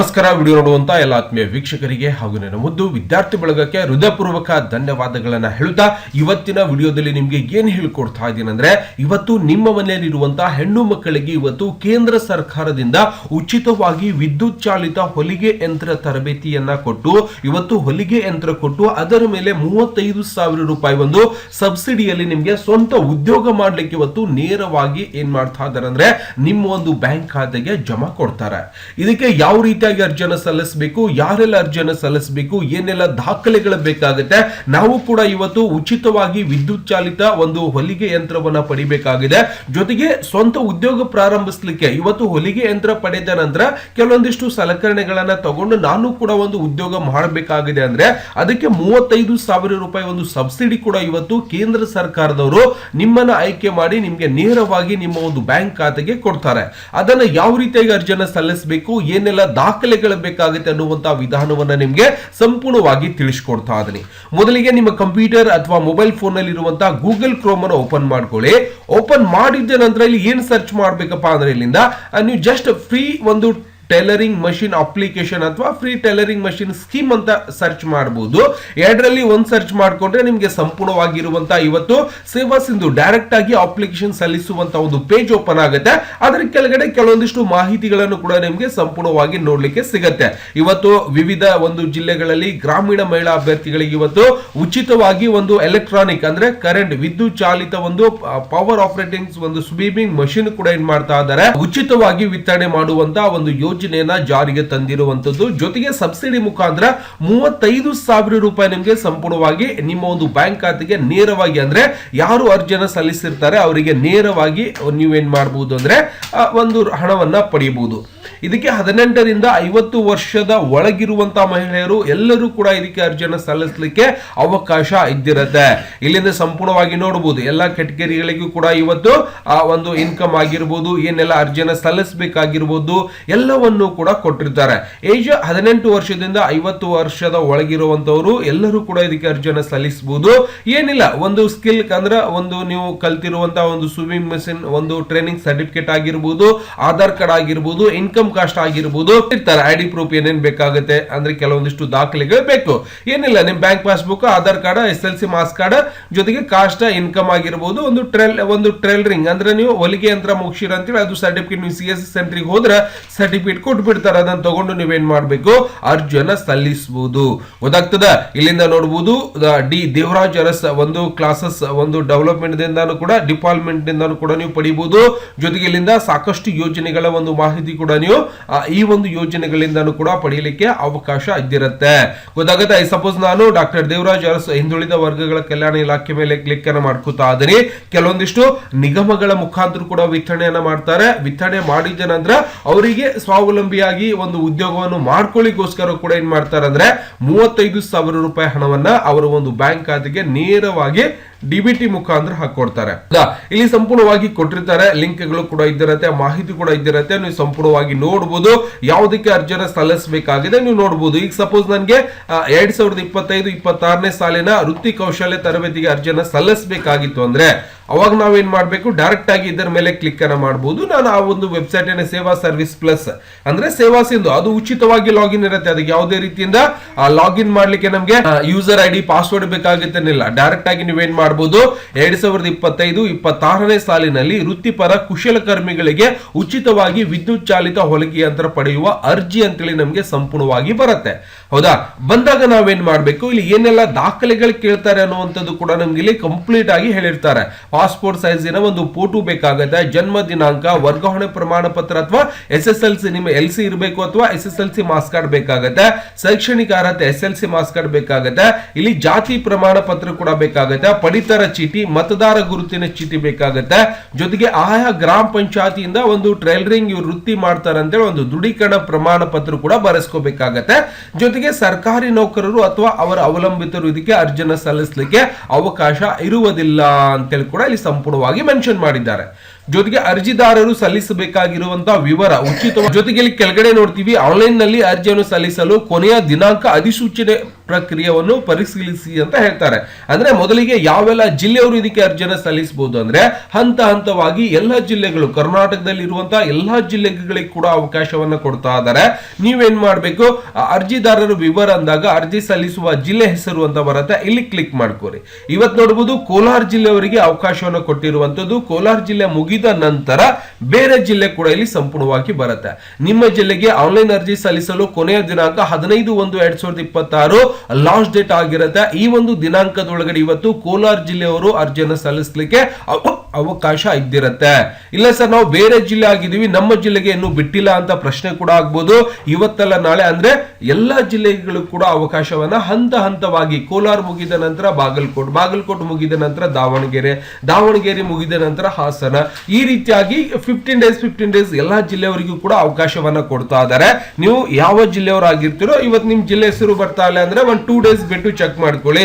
ನಮಸ್ಕಾರ, ವಿಡಿಯೋ ನೋಡುವಂತ ಎಲ್ಲ ಆತ್ಮೀಯ ವೀಕ್ಷಕರಿಗೆ ಹಾಗೂ ನನ್ನ ಮುದ್ದು ವಿದ್ಯಾರ್ಥಿ ಬಳಗಕ್ಕೆ ಹೃದಯಪೂರ್ವಕ ಧನ್ಯವಾದಗಳನ್ನ ಹೇಳುತ್ತಾ ಇವತ್ತಿನ ವಿಡಿಯೋದಲ್ಲಿ ನಿಮ್ಗೆ ಏನ್ ಹೇಳ್ಕೊಡ್ತಾ ಇದ್ದೀನಿ ಅಂದ್ರೆ, ಇವತ್ತು ನಿಮ್ಮ ಮನೆಯಲ್ಲಿರುವಂತಹ ಹೆಣ್ಣು ಮಕ್ಕಳಿಗೆ ಇವತ್ತು ಕೇಂದ್ರ ಸರ್ಕಾರದಿಂದ ಉಚಿತವಾಗಿ ವಿದ್ಯುತ್ ಚಾಲಿತ ಹೊಲಿಗೆ ಯಂತ್ರ ತರಬೇತಿಯನ್ನ ಕೊಟ್ಟು, ಇವತ್ತು ಹೊಲಿಗೆ ಯಂತ್ರ ಕೊಟ್ಟು ಅದರ ಮೇಲೆ ಮೂವತ್ತೈದು ಸಾವಿರ ರೂಪಾಯಿ ಒಂದು ಸಬ್ಸಿಡಿಯಲ್ಲಿ ನಿಮ್ಗೆ ಸ್ವಂತ ಉದ್ಯೋಗ ಮಾಡ್ಲಿಕ್ಕೆ ಇವತ್ತು ನೇರವಾಗಿ ಏನ್ ಮಾಡ್ತಾ ಇದ್ದಾರೆ ಅಂದ್ರೆ, ನಿಮ್ಮ ಒಂದು ಬ್ಯಾಂಕ್ ಖಾತೆಗೆ ಜಮಾ ಕೊಡ್ತಾರೆ. ಇದಕ್ಕೆ ಯಾವ ರೀತಿಯಾಗಿ ಅರ್ಜಿಯನ್ನು ಸಲ್ಲಿಸಬೇಕು, ಯಾರೆಲ್ಲ ಅರ್ಜಿಯನ್ನು ಸಲ್ಲಿಸಬೇಕು, ಏನೆಲ್ಲ ದಾಖಲೆಗಳು ಬೇಕಾಗುತ್ತೆ, ನಾವು ಕೂಡ ಇವತ್ತು ಉಚಿತವಾಗಿ ವಿದ್ಯುತ್ ಚಾಲಿತ ಒಂದು ಹೊಲಿಗೆ ಯಂತ್ರವನ್ನ ಪಡಿಬೇಕಾಗಿದೆ. ಜೊತೆಗೆ ಸ್ವಂತ ಉದ್ಯೋಗ ಪ್ರಾರಂಭಿಸಲಿಕ್ಕೆ ಇವತ್ತು ಹೊಲಿಗೆ ಯಂತ್ರ ಪಡೆದ ನಂತರ ಕೆಲವೊಂದಿಷ್ಟು ಸಲಕರಣೆಗಳನ್ನ ತಗೊಂಡು ನಾನು ಕೂಡ ಒಂದು ಉದ್ಯೋಗ ಮಾಡಬೇಕಾಗಿದೆ ಅಂದ್ರೆ ಅದಕ್ಕೆ ಮೂವತ್ತೈದು ಸಾವಿರ ರೂಪಾಯಿ ಒಂದು ಸಬ್ಸಿಡಿ ಕೂಡ ಇವತ್ತು ಕೇಂದ್ರ ಸರ್ಕಾರದವರು ನಿಮ್ಮನ್ನ ಆಯ್ಕೆ ಮಾಡಿ ನಿಮ್ಗೆ ನೇರವಾಗಿ ನಿಮ್ಮ ಒಂದು ಬ್ಯಾಂಕ್ ಖಾತೆಗೆ ಕೊಡ್ತಾರೆ. ಅದನ್ನ ಯಾವ ರೀತಿಯಾಗಿ ಅರ್ಜಿಯನ್ನು ಸಲ್ಲಿಸಬೇಕು, ಏನೆಲ್ಲ ದಾಖಲೆಗಳು ಬೇಕಾಗುತ್ತೆ ಅನ್ನುವಂತ ವಿಧಾನವನ್ನ ನಿಮಗೆ ಸಂಪೂರ್ಣವಾಗಿ ತಿಳಿಸ್ಕೊಡ್ತಾ ಇದ್ದೀನಿ. ಮೊದಲಿಗೆ ನಿಮ್ಮ ಕಂಪ್ಯೂಟರ್ ಅಥವಾ ಮೊಬೈಲ್ ಫೋನ್ನಲ್ಲಿ ಇರುವಂತಹ ಗೂಗಲ್ ಕ್ರೋಮ್ ಅನ್ನು ಓಪನ್ ಮಾಡ್ಕೊಳ್ಳಿ. ಓಪನ್ ಮಾಡಿದ ನಂತರ ಇಲ್ಲಿ ಏನ್ ಸರ್ಚ್ ಮಾಡ್ಬೇಕಪ್ಪ ಅಂದ್ರೆ ಇಲ್ಲಿಂದ ನೀವು ಜಸ್ಟ್ ಫ್ರೀ ಒಂದು ಟೈಲರಿಂಗ್ ಮಷಿನ್ ಅಪ್ಲಿಕೇಶನ್ ಅಥವಾ ಫ್ರೀ ಟೈಲರಿಂಗ್ ಮಷಿನ್ ಸ್ಕೀಮ್ ಅಂತ ಸರ್ಚ್ ಮಾಡಬಹುದು ಎರಡರಲ್ಲಿ ಒಂದು ಸರ್ಚ್ ಮಾಡಿಕೊಂಡ್ರೆ ನಿಮಗೆ ಸಂಪೂರ್ಣವಾಗಿರುವಂತಹ ಇವತ್ತು ಸೇವಾ ಸಿಂಧು ಡೈರೆಕ್ಟ್ ಆಗಿ ಅಪ್ಲಿಕೇಶನ್ ಸಲ್ಲಿಸುವಂತಹ ಒಂದು ಪೇಜ್ ಓಪನ್ ಆಗುತ್ತೆ. ಅದರ ಕೆಳಗಡೆ ಕೆಲವೊಂದಿಷ್ಟು ಮಾಹಿತಿಗಳನ್ನು ಕೂಡ ನಿಮಗೆ ಸಂಪೂರ್ಣವಾಗಿ ನೋಡಲಿಕ್ಕೆ ಸಿಗುತ್ತೆ. ಇವತ್ತು ವಿವಿಧ ಒಂದು ಜಿಲ್ಲೆಗಳಲ್ಲಿ ಗ್ರಾಮೀಣ ಮಹಿಳಾ ಅಭ್ಯರ್ಥಿಗಳಿಗೆ ಇವತ್ತು ಉಚಿತವಾಗಿ ಒಂದು ಎಲೆಕ್ಟ್ರಾನಿಕ್ ಅಂದ್ರೆ ಕರೆಂಟ್ ವಿದ್ಯುತ್ ಚಾಲಿತ ಒಂದು ಪವರ್ ಆಪರೇಟಿಂಗ್ ಒಂದು ಸ್ವೀಪಿಂಗ್ ಮಷಿನ್ ಕೂಡ ಏನ್ ಮಾಡ್ತಾ ಇದ್ದಾರೆ. ಉಚಿತವಾಗಿ ವಿತರಣೆ ಮಾಡುವಂತ ಒಂದು ಯೋಜನೆಯನ್ನ ಜಾರಿಗೆ ತಂದಿರುವಂತದ್ದು. ಜೊತೆಗೆ ಸಬ್ಸಿಡಿ ಮುಖಾಂತರ ಮೂವತ್ತೈದು ಸಾವಿರ ರೂಪಾಯಿ ನಿಮಗೆ ಸಂಪೂರ್ಣವಾಗಿ ನಿಮ್ಮ ಒಂದು ಬ್ಯಾಂಕ್ ಖಾತೆಗೆ ನೇರವಾಗಿ ಅಂದ್ರೆ ಯಾರು ಅರ್ಜಿಯನ್ನ ಸಲ್ಲಿಸಿರ್ತಾರೆ ಅವರಿಗೆ ನೇರವಾಗಿ ನೀವೇನ್ ಮಾಡಬಹುದು ಅಂದ್ರೆ ಒಂದು ಹಣವನ್ನ ಪಡೆಯಬಹುದು. ಇದಕ್ಕೆ ಹದಿನೆಂಟರಿಂದ ಐವತ್ತು ವರ್ಷದ ಒಳಗಿರುವಂತಹ ಮಹಿಳೆಯರು ಎಲ್ಲರೂ ಕೂಡ ಇದಕ್ಕೆ ಅರ್ಜಿಯನ್ನು ಸಲ್ಲಿಸಲಿಕ್ಕೆ ಅವಕಾಶ ಇದ್ದಿರುತ್ತೆ. ಇಲ್ಲಿಂದ ಸಂಪೂರ್ಣವಾಗಿ ನೋಡಬಹುದು ಎಲ್ಲ ಕೆಟಗರಿಗಳಿಗೂ ಕೂಡ ಇವತ್ತು, ಆ, ಒಂದು ಇನ್ಕಮ್ ಆಗಿರ್ಬೋದು, ಏನೆಲ್ಲ ಅರ್ಜಿಯನ್ನು ಸಲ್ಲಿಸಬೇಕಾಗಿರ್ಬೋದು, ಎಲ್ಲವನ್ನು ಕೂಡ ಕೊಟ್ಟಿರ್ತಾರೆ. ಏಜ್ ಹದಿನೆಂಟು ವರ್ಷದಿಂದ ಐವತ್ತು ವರ್ಷದ ಒಳಗಿರುವಂತವರು ಎಲ್ಲರೂ ಕೂಡ ಇದಕ್ಕೆ ಅರ್ಜಿಯನ್ನು ಸಲ್ಲಿಸಬಹುದು ಏನಿಲ್ಲ, ಒಂದು ಸ್ಕಿಲ್ ಅಂದ್ರೆ ಒಂದು ನೀವು ಕಲ್ತಿರುವಂತಹ ಒಂದು ಸ್ವಿಮ್ಮಿಂಗ್ ಮೆಷಿನ್ ಒಂದು ಟ್ರೈನಿಂಗ್ ಸರ್ಟಿಫಿಕೇಟ್ ಆಗಿರ್ಬೋದು, ಆಧಾರ್ ಕಾರ್ಡ್ ಆಗಿರ್ಬೋದು ಇನ್ಕಮ್ ಕಾಸ್ಟ್ ಆಗಿರ್ಬೋದು. ಇರ್ತಾರೆ. ಡಿ ಪ್ರೂಫ್ ಏನೇನ್ ಬೇಕಾಗುತ್ತೆ ಅಂದ್ರೆ ಕೆಲವೊಂದಿಷ್ಟು ದಾಖಲೆಗಳು ಬೇಕು. ಏನಿಲ್ಲ, ನಿಮ್ bank passbook Aadhaar card S L C marks card ಜೊತೆಗೆ ಕಾಸ್ಟ್ ಇನ್ಕಮ್ ಆಗಿರ್ಬೋದು. ಒಂದು ಟ್ರೈಲ್ ಒಂದು ಟ್ರೈಲರಿಂಗ್ ಅಂದ್ರೆ ನೀವು ಹೊಲಿಗೆ ಯಂತ್ರ ಮುಗಿಸಿರ ಅಂತೇಳಿ ಅದು ಸರ್ಟಿಫಿಕೇಟ್ ನೀವು ಸಿ ಎಸ್ ಸೆಂಟ್ರಿಗೆ ಹೋದ್ರೆ ಸರ್ಟಿಫಿಕೇಟ್ ಕೊಟ್ಟು ಬಿಡ್ತಾರೆ ಅದನ್ನ ತಗೊಂಡು ನೀವೇನ್ ಮಾಡಬೇಕು? ಅರ್ಜಿಯನ್ನ ಸಲ್ಲಿಸಬಹುದು ಗೊತ್ತಾಗ್ತದ? ಇಲ್ಲಿಂದ ನೋಡಬಹುದು ಡಿ ದೇವರಾಜ್ ಅರಸ್ ಒಂದು ಕ್ಲಾಸಸ್ ಒಂದು ಡೆವಲಪ್ಮೆಂಟ್ ದಿಂದಾನು ಕೂಡ ಡಿಪಾರ್ಟ್ಮೆಂಟ್ ದಿಂದಾನು ಕೂಡ ನೀವು ಪಡಿಬಹುದು ಜೊತೆಗೆ ಇಲ್ಲಿಂದ ಸಾಕಷ್ಟು ಯೋಜನೆಗಳ ಒಂದು ಮಾಹಿತಿ ಕೂಡ ನೀವು ಈ ಒಂದು ಯೋಜನೆಗಳಿಂದನೂ ಕೂಡ ಪಡೆಯಲಿಕ್ಕೆ ಅವಕಾಶ ಇದ್ದಿರುತ್ತೆ. ಗೊತ್ತಾಗುತ್ತೆ ಐ ಸಪೋಸ್ ನಾನು ಡಾಕ್ಟರ್ ದೇವರಾಜ್ ಅರಸ್ ಹಿಂದುಳಿದ ವರ್ಗಗಳ ಕಲ್ಯಾಣ ಇಲಾಖೆ ಮೇಲೆ ಕ್ಲಿಕ್ ಅನ್ನ ಮಾಡ್ಕೋತಾ ಇದೀನಿ ಕೆಲವೊಂದಿಷ್ಟು ನಿಗಮಗಳ ಮುಖಾಂತರ ಕೂಡ ವಿತರಣೆಯನ್ನ ಮಾಡ್ತಾರೆ. ವಿತರಣೆ ಮಾಡಿದ ನಂತರ ಅವರಿಗೆ ಸ್ವಾವಲಂಬಿಯಾಗಿ ಒಂದು ಉದ್ಯೋಗವನ್ನು ಮಾಡ್ಕೊಳ್ಳಿಗೋಸ್ಕರ ಕೂಡ ಏನ್ ಮಾಡ್ತಾರೆ ಅಂದ್ರೆ ಮೂವತ್ತೈದು ಸಾವಿರ ರೂಪಾಯಿ ಹಣವನ್ನ ಅವರ ಒಂದು ಬ್ಯಾಂಕ್ ಖಾತೆಗೆ ನೇರವಾಗಿ ಡಿಬಿಟಿ ಮುಖಾಂತರ ಹಾಕೊಡ್ತಾರೆ? ಇಲ್ಲಿ ಸಂಪೂರ್ಣವಾಗಿ ಕೊಟ್ಟಿರ್ತಾರೆ, ಲಿಂಕ್ಗಳು ಕೂಡ ಇದ್ದಿರತ್ತೆ, ಮಾಹಿತಿ ಕೂಡ ಇದ್ದಿರತ್ತೆ. ನೀವು ಸಂಪೂರ್ಣವಾಗಿ ನೋಡಬಹುದು ಯಾವುದಕ್ಕೆ ಅರ್ಜಿಯನ್ನು ಸಲ್ಲಿಸಬೇಕಾಗಿದೆ ನೀವು ನೋಡಬಹುದು ಈಗ ಸಪೋಸ್ ನನಗೆ ಎರಡ್ ಸಾವಿರದ ಇಪ್ಪತ್ತೈದು, ಇಪ್ಪತ್ತಾರನೇ ಸಾಲಿನ ವೃತ್ತಿ ಕೌಶಲ್ಯ ತರಬೇತಿಗೆ ಅರ್ಜಿಯನ್ನ ಸಲ್ಲಿಸಬೇಕಾಗಿತ್ತು ಅಂದ್ರೆ, ಅವಾಗ ನಾವೇನ್ ಮಾಡ್ಬೇಕು? ಡೈರೆಕ್ಟ್ ಆಗಿ ಇದರ ಮೇಲೆ ಕ್ಲಿಕ್ ಅನ್ನ ಮಾಡಬಹುದು ನಾನು ಆ ಒಂದು ವೆಬ್ಸೈಟ್ ಏನೇ ಸೇವಾ ಸರ್ವಿಸ್ ಪ್ಲಸ್ ಅಂದ್ರೆ ಸೇವಾ ಸಿಂಧು. ಅದು ಉಚಿತವಾಗಿ ಲಾಗಿನ್ ಇರುತ್ತೆ. ಅದಕ್ಕೆ ಯಾವುದೇ ರೀತಿಯಿಂದ ಲಾಗಿನ್ ಮಾಡ್ಲಿಕ್ಕೆ ನಮಗೆ ಯೂಸರ್ ಐ ಡಿ ಪಾಸ್ವರ್ಡ್ ಬೇಕಾಗುತ್ತೇನಿಲ್ಲ. ಡೈರೆಕ್ಟ್ ಆಗಿ ನೀವೇನ್ ಮಾಡಬಹುದು ಎರಡ್ ಸಾವಿರದ ಇಪ್ಪತ್ತೈದು, ಇಪ್ಪತ್ತಾರನೇ ಸಾಲಿನಲ್ಲಿ ವೃತ್ತಿಪರ ಕುಶಲಕರ್ಮಿಗಳಿಗೆ ಉಚಿತವಾಗಿ ವಿದ್ಯುತ್ ಚಾಲಿತ ಹೊಲಿಗೆ ಯಂತ್ರ ಪಡೆಯುವ ಅರ್ಜಿ ಅಂತೇಳಿ ನಮಗೆ ಸಂಪೂರ್ಣವಾಗಿ ಬರುತ್ತೆ. ಹೌದಾ? ಬಂದಾಗ ನಾವೇನ್ ಮಾಡ್ಬೇಕು? ಇಲ್ಲಿ ಏನೆಲ್ಲ ದಾಖಲೆಗಳು ಕೇಳ್ತಾರೆ ಅನ್ನುವಂಥದ್ದು ಕೂಡ ನಮ್ಗೆ ಇಲ್ಲಿ ಕಂಪ್ಲೀಟ್ ಆಗಿ ಹೇಳಿರ್ತಾರೆ. ಪಾಸ್ಪೋರ್ಟ್ ಸೈಜಿನ ಒಂದು ಫೋಟೋ ಬೇಕಾಗುತ್ತೆ, ಜನ್ಮ ದಿನಾಂಕ, ವರ್ಗಾವಣೆ ಪ್ರಮಾಣ ಪತ್ರ ಅಥವಾ ಎಸ್ ಎಸ್ ಎಲ್ ಸಿ ನಿಮ್ಮ ಎಲ್ ಸಿ ಇರಬೇಕು ಅಥವಾ S S L C marks card ಬೇಕಾಗುತ್ತೆ, ಶೈಕ್ಷಣಿಕ ಅರ್ಹತೆ S L C marks card ಬೇಕಾಗುತ್ತೆ, ಇಲ್ಲಿ ಜಾತಿ ಪ್ರಮಾಣ ಪತ್ರ ಕೂಡ ಬೇಕಾಗುತ್ತೆ ಪಡಿತರ ಚೀಟಿ, ಮತದಾರ ಗುರುತಿನ ಚೀಟಿ ಬೇಕಾಗುತ್ತೆ. ಜೊತೆಗೆ ಆಯಾ ಗ್ರಾಮ ಪಂಚಾಯತಿಯಿಂದ ಒಂದು ಟ್ರೈಲರಿಂಗ್ ಇವ್ರು ವೃತ್ತಿ ಮಾಡ್ತಾರಂತೇಳಿ ಒಂದು ದೃಢೀಕರಣ ಪ್ರಮಾಣ ಪತ್ರ ಕೂಡ ಬರೆಸ್ಕೋಬೇಕಾಗತ್ತೆ. ಜೊತೆಗೆ ಸರ್ಕಾರಿ ನೌಕರರು ಅಥವಾ ಅವರ ಅವಲಂಬಿತರು ಇದಕ್ಕೆ ಅರ್ಜಿನ ಸಲ್ಲಿಸಲಿಕ್ಕೆ ಅವಕಾಶ ಇರುವುದಿಲ್ಲ ಅಂತೇಳಿ ಕೂಡ ಇಲ್ಲಿ ಸಂಪೂರ್ಣವಾಗಿ ಮೆನ್ಷನ್ ಮಾಡಿದ್ದಾರೆ. ಜೊತೆಗೆ ಅರ್ಜಿದಾರರು ಸಲ್ಲಿಸಬೇಕಾಗಿರುವಂತಹ ವಿವರ ಉಚಿತ ಜೊತೆಗೆ ಇಲ್ಲಿ ಕೆಳಗಡೆ ನೋಡ್ತೀವಿ ಆನ್ಲೈನ್ನಲ್ಲಿ ಅರ್ಜಿಯನ್ನು ಸಲ್ಲಿಸಲು ಕೊನೆಯ ದಿನಾಂಕ ಅಧಿಸೂಚನೆ ಪ್ರಕ್ರಿಯೆಯನ್ನು ಪರಿಶೀಲಿಸಿ ಅಂತ ಹೇಳ್ತಾರೆ. ಅಂದ್ರೆ ಮೊದಲಿಗೆ ಯಾವೆಲ್ಲ ಜಿಲ್ಲೆಯವರು ಇದಕ್ಕೆ ಅರ್ಜಿಯನ್ನು ಸಲ್ಲಿಸಬಹುದು ಅಂದ್ರೆ ಹಂತ ಹಂತವಾಗಿ ಎಲ್ಲ ಜಿಲ್ಲೆಗಳು, ಕರ್ನಾಟಕದಲ್ಲಿ ಇರುವಂತಹ ಎಲ್ಲಾ ಜಿಲ್ಲೆಗಳಿಗೆ ಕೂಡ ಅವಕಾಶವನ್ನು ಕೊಡ್ತಾ ಇದ್ದಾರೆ. ನೀವೇನ್ ಮಾಡಬೇಕು? ಅರ್ಜಿದಾರರು ವಿವರ ಅಂದಾಗ ಅರ್ಜಿ ಸಲ್ಲಿಸುವ ಜಿಲ್ಲೆ ಹೆಸರು ಅಂತ ಬರುತ್ತೆ. ಇಲ್ಲಿ ಕ್ಲಿಕ್ ಮಾಡ್ಕೋರಿ. ಇವತ್ತು ನೋಡಬಹುದು ಕೋಲಾರ ಜಿಲ್ಲೆಯವರಿಗೆ ಅವಕಾಶವನ್ನು ಕೊಟ್ಟಿರುವಂತದ್ದು ಕೋಲಾರ ಜಿಲ್ಲೆ ಮುಗಿದ ನಂತರ ಬೇರೆ ಜಿಲ್ಲೆ ಕೂಡ ಇಲ್ಲಿ ಸಂಪೂರ್ಣವಾಗಿ ಬರುತ್ತೆ. ನಿಮ್ಮ ಜಿಲ್ಲೆಗೆ ಆನ್ಲೈನ್ ಅರ್ಜಿ ಸಲ್ಲಿಸಲು ಕೊನೆಯ ದಿನಾಂಕ ಹದಿನೈದು ಒಂದು ಎರಡ್ ಸಾವಿರದ ಇಪ್ಪತ್ತಾರು. ಲಾಸ್ಟ್ ಡೇಟ್ ಆಗಿರುತ್ತೆ. ಈ ಒಂದು ದಿನಾಂಕದೊಳಗಡೆ ಇವತ್ತು ಕೋಲಾರ ಜಿಲ್ಲೆಯವರು ಅರ್ಜಿಯನ್ನು ಸಲ್ಲಿಸಲಿಕ್ಕೆ ಅವ- ಅವಕಾಶ ಇದ್ದಿರತ್ತೆ. ಇಲ್ಲ ಸರ್, ನಾವು ಬೇರೆ ಜಿಲ್ಲೆ ಆಗಿದೀವಿ ನಮ್ಮ ಜಿಲ್ಲೆಗೆ ಇನ್ನೂ ಬಿಟ್ಟಿಲ್ಲ ಅಂತ ಪ್ರಶ್ನೆ ಕೂಡ ಆಗ್ಬೋದು. ಇವತ್ತಲ್ಲ ನಾಳೆ ಅಂದ್ರೆ ಎಲ್ಲಾ ಜಿಲ್ಲೆಗಳು ಕೂಡ ಅವಕಾಶವನ್ನ ಹಂತ ಹಂತವಾಗಿ ಕೋಲಾರ ಮುಗಿದ ನಂತರ ಬಾಗಲಕೋಟ್ ಬಾಗಲಕೋಟ್ ಮುಗಿದ ನಂತರ ದಾವಣಗೆರೆ ದಾವಣಗೆರೆ ಮುಗಿದ ನಂತರ ಹಾಸನ. ಈ ರೀತಿಯಾಗಿ ಫಿಫ್ಟೀನ್ ಡೇಸ್ ಫಿಫ್ಟೀನ್ ಡೇಸ್ ಎಲ್ಲಾ ಜಿಲ್ಲೆಯವರಿಗೂ ಕೂಡ ಅವಕಾಶವನ್ನ ಕೊಡ್ತಾ ಇದ್ದಾರೆ. ನೀವು ಯಾವ ಜಿಲ್ಲೆಯವರಾಗಿರ್ತೀರೋ, ಇವತ್ತು ನಿಮ್ ಜಿಲ್ಲೆ ಹೆಸರು ಬರ್ತಾ ಇಲ್ಲ ಅಂದ್ರೆ ಒಂದ್ ಟೂ ಡೇಸ್ ಬಿಟ್ಟು ಚೆಕ್ ಮಾಡ್ಕೊಳ್ಳಿ.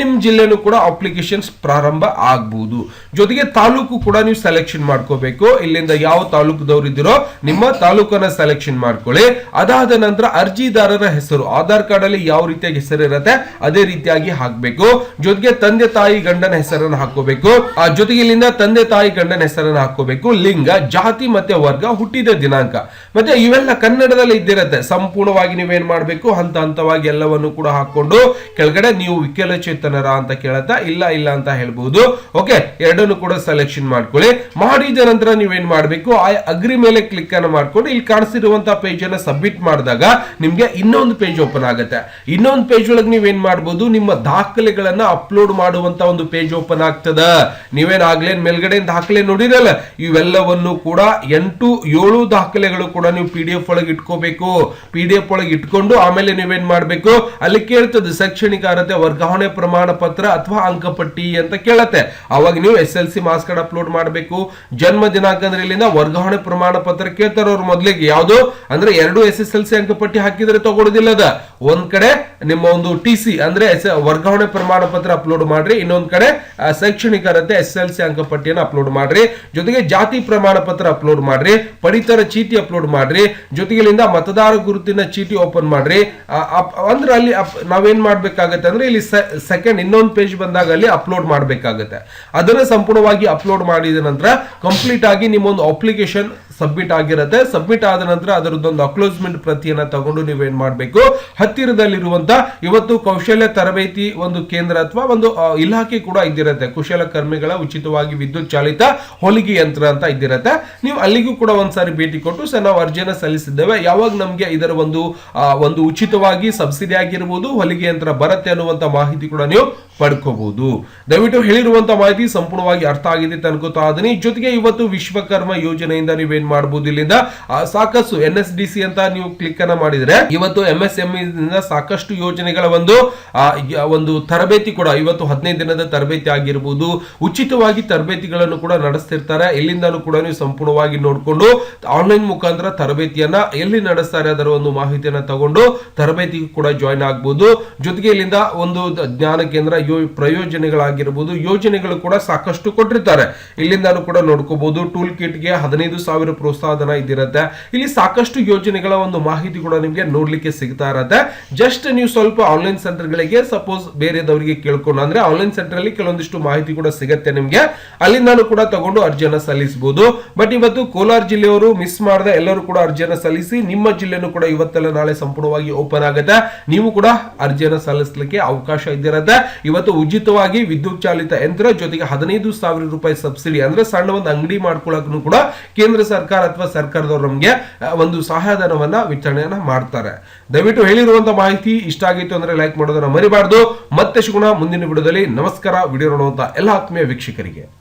ನಿಮ್ಮ ಜಿಲ್ಲೆನೂ ಕೂಡ ಅಪ್ಲಿಕೇಶನ್ಸ್ ಪ್ರಾರಂಭ ಆಗ್ಬೋದು. ಜೊತೆಗೆ ತಾಲೂಕು ಕೂಡ ನೀವು ಸೆಲೆಕ್ಷನ್ ಮಾಡ್ಕೋಬೇಕು. ಇಲ್ಲಿಂದ ಯಾವ ತಾಲೂಕದವ್ರು ಇದ್ದೀರೋ ನಿಮ್ಮ ತಾಲೂಕನ್ನ ಸೆಲೆಕ್ಷನ್ ಮಾಡ್ಕೊಳ್ಳಿ. ಅದಾದ ನಂತರ ಅರ್ಜಿದಾರರ ಹೆಸರು, ಆಧಾರ್ ಕಾರ್ಡ್ ಅಲ್ಲಿ ಯಾವ ರೀತಿಯಾಗಿ ಹೆಸರು ಇರುತ್ತೆ ಅದೇ ರೀತಿಯಾಗಿ ಹಾಕ್ಬೇಕು. ಜೊತೆಗೆ ತಂದೆ ತಾಯಿ ಗಂಡನ ಹೆಸರನ್ನು ಹಾಕೋಬೇಕು ಆ ಜೊತೆಗೆ ಇಲ್ಲಿಂದ ತಂದೆ ತಾಯಿ ಗಂಡನ ಹೆಸರನ್ನು ಹಾಕೋಬೇಕು ಲಿಂಗ, ಜಾತಿ ಮತ್ತೆ ವರ್ಗ, ಹುಟ್ಟಿದ ದಿನಾಂಕ. ಮತ್ತೆ ಇವೆಲ್ಲ ಕನ್ನಡದಲ್ಲಿ ಇದ್ದಿರತ್ತೆ. ಸಂಪೂರ್ಣವಾಗಿ ನೀವೇನ್ ಮಾಡ್ಬೇಕು? ಹಂತ ಹಂತವಾಗಿ ಎಲ್ಲವನ್ನು ಕೂಡ ಹಾಕೊಂಡು ಕೆಳಗಡೆ ನೀವು ವಿಕಲಚೇತನರ ಅಂತ ಕೇಳತ್ತಾ ಇಲ್ಲ ಇಲ್ಲ ಅಂತ ಹೇಳ್ಬಹುದು ಓಕೆ ಎರಡನ್ನು ಕೂಡ ಸೆಲೆಕ್ಷನ್ ಮಾಡ್ಕೊಳ್ಳಿ. ಮಾಡಿದ ನಂತರ ನೀವೇನ್ ಮಾಡಬೇಕು? ಆ ಅಗ್ರಿ ಮೇಲೆ ಕ್ಲಿಕ್ ಅನ್ನು ಮಾಡ್ಕೊಂಡು ಇಲ್ಲಿ ಕಾಣಿಸಿರುವಂತಹ ಪೇಜ್ ಅನ್ನ ಸಬ್ಮಿಟ್ ಮಾಡಿದಾಗ ನಿಮ್ಗೆ ಇನ್ನೊಂದು ಪೇಜ್ ಓಪನ್ ಆಗುತ್ತೆ. ಇನ್ನೊಂದು ಪೇಜ್ ಒಳಗೆ ನೀವೇನ್ ಮಾಡಬಹುದು ನಿಮ್ಮ ದಾಖಲೆಗಳನ್ನ ಅಪ್ಲೋಡ್ ಮಾಡುವಂತ ಒಂದು ಪೇಜ್ ಓಪನ್ ಆಗ್ತದ. ನೀವೇನ್ ಆಗ್ಲೇನ್ ಮೇಲ್ಗಡೆ ದಾಖಲೆ ನೋಡಿರಲ್ಲ, ಇವೆಲ್ಲವನ್ನು ಕೂಡ ಎಂಟು, ಏಳು ದಾಖಲೆಗಳು ಕೂಡ ನೀವು ಪಿ ಡಿ ಎಫ್ ಒಳಗೆ ಇಟ್ಕೋಬೇಕು. ಪಿ ಡಿ ಎಫ್ ಒಳಗೆ ಇಟ್ಕೊಂಡು ಆಮೇಲೆ ನೀವೇನ್ ಮಾಡಬೇಕು? ಅಲ್ಲಿ ಕೇಳ್ತದೆ, ಶೈಕ್ಷಣಿಕ ಅರ್ಹತೆ, ವರ್ಗಾವಣೆ ಪ್ರಮಾಣ ಪತ್ರ ಅಥವಾ ಅಂಕಪಟ್ಟಿ ಅಂತ ಕೇಳತ್ತೆ. ಅವಾಗ ನೀವು S L C marks card upload ಮಾಡಬೇಕು. ಜನ್ಮ ದಿನಾಂಕ ಅಂದ್ರೆ ಇಲ್ಲಿಂದ ವರ್ಗಾವಣೆ ಪ್ರಮಾಣ ಪತ್ರ ಕೇಳ್ತಾರ ಅವ್ರು ಮೊದ್ಲಿಗೆ. ಯಾವುದು? ಅಂದ್ರೆ ಎರಡು ಎಸ್ ಎಸ್ ಎಲ್ ಸಿ ಅಂಕಪಟ್ಟಿ ಹಾಕಿದ್ರೆ ತಗೊಳ್ಳೋದಿಲ್ಲ ಅದ ಒಂದ್ ಕಡೆ ನಿಮ್ಮ ಒಂದು ಟಿ ಸಿ ಅಂದ್ರೆ ವರ್ಗಾವಣೆ ಪ್ರಮಾಣ ಪತ್ರ ಅಪ್ಲೋಡ್ ಮಾಡ್ರಿ. ಇನ್ನೊಂದ್ ಕಡೆ ಶೈಕ್ಷಣಿಕ ಅರ್ಹತೆ, ಎಸ್ ಎಲ್ ಸಿ ಅಂಕಪಟ್ಟಿಯನ್ನು ಅಪ್ಲೋಡ್ ಮಾಡ್ರಿ. ಜೊತೆಗೆ ಜಾತಿ ಪ್ರಮಾಣ ಪತ್ರ ಅಪ್ಲೋಡ್ ಮಾಡ್ರಿ. ಪಡಿತರ ಚೀಟಿ ಅಪ್ಲೋಡ್ ಮಾಡ್ರಿ. ಜೊತೆಗೆ ಇಲ್ಲಿಂದ ಮತದಾರ ಗುರುತಿನ ಚೀಟಿ ಓಪನ್ ಮಾಡ್ರಿ. ಅಂದ್ರೆ ಅಲ್ಲಿ ನಾವೇನ್ ಮಾಡ್ಬೇಕಾಗತ್ತೆ ಅಂದ್ರೆ ಇಲ್ಲಿ ಸೆಕೆಂಡ್ ಇನ್ನೊಂದು ಪೇಜ್ ಬಂದಾಗ ಅಲ್ಲಿ ಅಪ್ಲೋಡ್ ಮಾಡ್ಬೇಕಾಗತ್ತೆ. ಅದನ್ನ ಸಂಪೂರ್ಣವಾಗಿ ಅಪ್ಲೋಡ್ ಮಾಡಿದ ನಂತರ ಕಂಪ್ಲೀಟ್ ಆಗಿ ನಿಮ್ಮೊಂದು ಅಪ್ಲಿಕೇಶನ್ ಸಬ್ಮಿಟ್ ಆಗಿರುತ್ತೆ. ಸಬ್ಮಿಟ್ ಆದ ನಂತರ ಅದರದ್ದೊಂದು ಅಕ್ಲೋಸ್ಮೆಂಟ್ ಪ್ರತಿಯನ್ನ ತಗೊಂಡು ನೀವೇನ್ ಮಾಡಬೇಕು? ಹತ್ತಿರದಲ್ಲಿರುವಂತ ಇವತ್ತು ಕೌಶಲ್ಯ ತರಬೇತಿ ಒಂದು ಕೇಂದ್ರ ಅಥವಾ ಒಂದು ಇಲಾಖೆ ಕೂಡ ಇದ್ದಿರತ್ತೆ. ಕುಶಲಕರ್ಮಿಗಳ ಉಚಿತವಾಗಿ ವಿದ್ಯುತ್ ಚಾಲಿತ ಹೊಲಿಗೆ ಯಂತ್ರ ಅಂತ ಇದ್ದಿರತ್ತೆ. ನೀವು ಅಲ್ಲಿಗೂ ಕೂಡ ಒಂದ್ಸಾರಿ ಭೇಟಿ ಕೊಟ್ಟು ಸರ್ ನಾವು ಅರ್ಜಿಯನ್ನ ಸಲ್ಲಿಸಿದ್ದೇವೆ. ಯಾವಾಗ ನಮಗೆ ಇದರ ಒಂದು ಒಂದು ಉಚಿತವಾಗಿ ಸಬ್ಸಿಡಿ ಆಗಿರ್ಬೋದು, ಹೊಲಿಗೆ ಯಂತ್ರ ಬರುತ್ತೆ ಅನ್ನುವಂತ ಮಾಹಿತಿ ಕೂಡ ನೀವು ಪಡ್ಕೋಬಹುದು ದಯವಿಟ್ಟು ಹೇಳಿರುವಂತ ಮಾಹಿತಿ ಸಂಪೂರ್ಣವಾಗಿ ಅರ್ಥ ಆಗಿದೆ ಅನ್ಕೋತಾ ಇದೀನಿ ಜೊತೆಗೆ ಇವತ್ತು ವಿಶ್ವಕರ್ಮ ಯೋಜನೆಯಿಂದ ನೀವೇನ್ ಮಾಡಬಹುದು ಇಲ್ಲಿಂದ? ಸಾಕಷ್ಟು ಎನ್ ಎಸ್ ಡಿ ಸಿ ಅಂತ ನೀವು ಕ್ಲಿಕ್ ಅನ್ನ ಮಾಡಿದ್ರೆ ಇವತ್ತು ಎಂ ಎಸ್ ಎಂ ಸಾಕಷ್ಟು ಯೋಜನೆಗಳ ಒಂದು ಒಂದು ತರಬೇತಿ ಕೂಡ ಇವತ್ತು ಹದಿನೈದು ದಿನದ ತರಬೇತಿ ಆಗಿರ್ಬೋದು. ಉಚಿತವಾಗಿ ತರಬೇತಿಗಳನ್ನು ಕೂಡ ನಡೆಸ್ತಿರ್ತಾರೆ. ಇಲ್ಲಿಂದಲೂ ಕೂಡ ನೀವು ಸಂಪೂರ್ಣವಾಗಿ ನೋಡ್ಕೊಂಡು ಆನ್ಲೈನ್ ಮುಖಾಂತರ ತರಬೇತಿಯನ್ನ ಎಲ್ಲಿ ನಡೆಸ್ತಾರೆ ಅದರ ಒಂದು ಮಾಹಿತಿಯನ್ನ ತಗೊಂಡು ತರಬೇತಿಗೂ ಕೂಡ ಜಾಯಿನ್ ಆಗಬಹುದು ಜೊತೆಗೆ ಇಲ್ಲಿಂದ ಒಂದು ಜ್ಞಾನ ಕೇಂದ್ರ ಪ್ರಯೋಜನಗಳಾಗಿರ್ಬೋದು. ಯೋಜನೆಗಳು ಕೂಡ ಸಾಕಷ್ಟು ಕೊಟ್ಟಿರ್ತಾರೆ. ಇಲ್ಲಿಂದಾನು ಕೂಡ ನೋಡ್ಕೋಬಹುದು ಟೂಲ್ ಕಿಟ್ಗೆ ಹದಿನೈದು ಸಾವಿರ ಪ್ರೋತ್ಸಾಹಧನ ಇದಿರುತ್ತೆ ಇಲ್ಲಿ ಸಾಕಷ್ಟು ಯೋಜನೆಗಳ ಒಂದು ಮಾಹಿತಿ ಕೂಡ ನಿಮಗೆ ನೋಡ್ಲಿಕ್ಕೆ ಸಿಗ್ತಾ ಇರತ್ತೆ. ಜಸ್ಟ್ ನೀವು ಸ್ವಲ್ಪ ಆನ್ಲೈನ್ ಸೆಂಟರ್ಗಳಿಗೆ ಸಪೋಸ್ ಬೇರೆದವರಿಗೆ ಕೇಳ್ಕೊಂಡು, ಅಂದ್ರೆ ಆನ್ಲೈನ್ ಸೆಂಟರ್ ಅಲ್ಲಿ ಕೆಲವೊಂದಿಷ್ಟು ಮಾಹಿತಿ ಕೂಡ ಸಿಗತ್ತೆ ನಿಮಗೆ. ಅಲ್ಲಿಂದಾನು ಕೂಡ ತಗೊಂಡು ಅರ್ಜಿಯನ್ನ ಸಲ್ಲಿಸಬಹುದು ಬಟ್ ಇವತ್ತು ಕೋಲಾರ ಜಿಲ್ಲೆಯವರು ಮಿಸ್ ಮಾಡದೆ ಎಲ್ಲರೂ ಕೂಡ ಅರ್ಜಿಯನ್ನ ಸಲ್ಲಿಸಿ, ನಿಮ್ಮ ಜಿಲ್ಲೆನೂ ಕೂಡ ಇವತ್ತೆಲ್ಲ ನಾಳೆ ಸಂಪೂರ್ಣವಾಗಿ ಓಪನ್ ಆಗುತ್ತೆ. ನೀವು ಕೂಡ ಅರ್ಜಿಯನ್ನು ಸಲ್ಲಿಸಲಿಕ್ಕೆ ಅವಕಾಶ ಇದ್ದಿರತ್ತೆ. ಇವತ್ತು ಉಚಿತವಾಗಿ ವಿದ್ಯುತ್ ಚಾಲಿತ ಯಂತ್ರ, ಜೊತೆಗೆ ಹದಿನೈದು ಸಾವಿರ ರೂಪಾಯಿ ಸಬ್ಸಿಡಿ, ಅಂದ್ರೆ ಸಣ್ಣ ಒಂದು ಅಂಗಡಿ ಮಾಡ್ಕೊಳಕ್ಕೂ ಕೂಡ ಕೇಂದ್ರ ಸರ್ಕಾರ ಅಥವಾ ಸರ್ಕಾರದವರು ನಮಗೆ ಒಂದು ಸಹಾಯಧನವನ್ನ ವಿತರಣೆಯನ್ನ ಮಾಡ್ತಾರೆ. ದಯವಿಟ್ಟು ಹೇಳಿರುವಂತ ಮಾಹಿತಿ ಇಷ್ಟ ಆಗಿತ್ತು ಅಂದ್ರೆ ಲೈಕ್ ಮಾಡೋದನ್ನ ಮರಿಬಾರ್ದು. ಮತ್ತೆ ಶುಗುಣ ಮುಂದಿನ ವಿಡಿಯೋದಲ್ಲಿ. ನಮಸ್ಕಾರ. ವಿಡಿಯೋ ನೋಡುವಂತ ಎಲ್ಲ ಆತ್ಮೀಯ ವೀಕ್ಷಕರಿಗೆ.